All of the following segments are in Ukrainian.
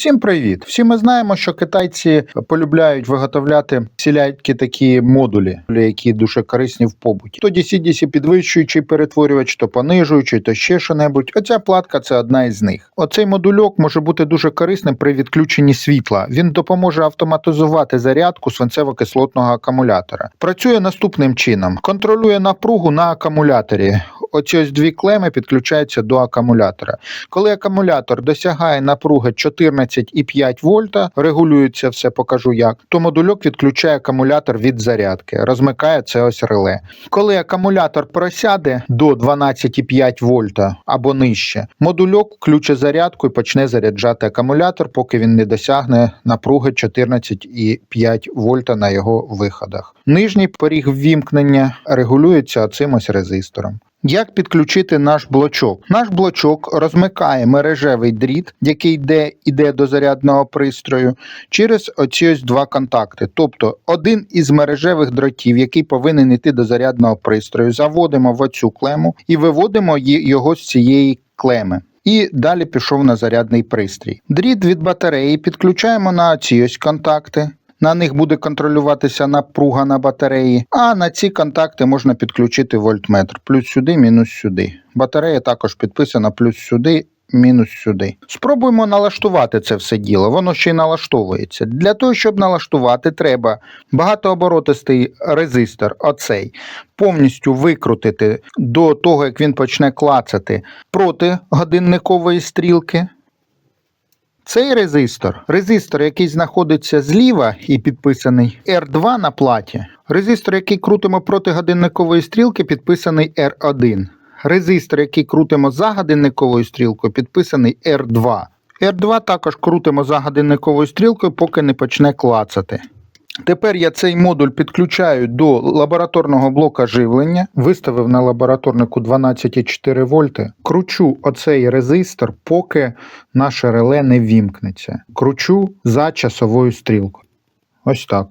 Всім привіт! Всі ми знаємо, що китайці полюбляють виготовляти всілякі такі модулі, які дуже корисні в побуті. То DC-DC підвищуючий перетворювач, то понижуючий, то ще що-небудь. Оця платка це одна із них. Оцей модульок може бути дуже корисним при відключенні світла. Він допоможе автоматизувати зарядку свинцево-кислотного акумулятора. Працює наступним чином: контролює напругу на акумуляторі. Оці ось дві клеми підключаються до акумулятора. Коли акумулятор досягає напруги 14,5 вольта, регулюється все, покажу як, то модульок відключає акумулятор від зарядки, розмикає це ось реле. Коли акумулятор просяде до 12,5 вольта або нижче, модульок включить зарядку і почне заряджати акумулятор, поки він не досягне напруги 14,5 вольта на його виходах. Нижній поріг ввімкнення регулюється цим ось резистором. Як підключити наш блочок? Наш блочок розмикає мережевий дріт, який йде, йде до зарядного пристрою, через оці ось два контакти. Тобто один із мережевих дротів, який повинен йти до зарядного пристрою, заводимо в оцю клему і виводимо його з цієї клеми. І далі пішов на зарядний пристрій. Дріт від батареї підключаємо на ці ось контакти. На них буде контролюватися напруга на батареї, а на ці контакти можна підключити вольтметр. Плюс сюди, мінус сюди. Батарея також підписана плюс сюди, мінус сюди. Спробуємо налаштувати це все діло. Воно ще й налаштовується. Для того, щоб налаштувати, треба багатооборотистий резистор, оцей, повністю викрутити до того, як він почне клацати проти годинникової стрілки. Цей резистор, резистор, який знаходиться зліва і підписаний R2 на платі, резистор, який крутимо проти годинникової стрілки, підписаний R1. Резистор, який крутимо за годинниковою стрілкою, підписаний R2. R2 також крутимо за годинниковою стрілкою, поки не почне клацати. Тепер я цей модуль підключаю до лабораторного блока живлення, виставив на лабораторнику 12,4 вольти. Кручу оцей резистор, поки наше реле не вімкнеться. Кручу за часовою стрілкою. Ось так.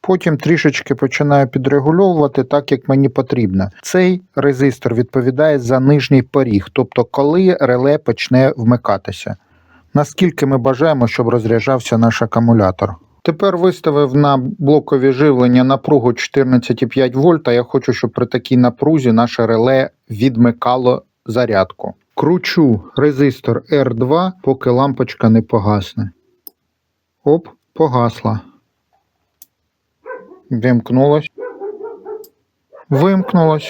Потім трішечки починаю підрегульовувати так, як мені потрібно. Цей резистор відповідає за нижній поріг, тобто коли реле почне вмикатися наскільки ми бажаємо, щоб розряджався наш акумулятор. Тепер виставив на блокові живлення напругу 14,5 вольта. Я хочу, щоб при такій напрузі наше реле відмикало зарядку. Кручу резистор R2, поки лампочка не погасне. Оп, погасла. Вимкнулось. Вимкнулось.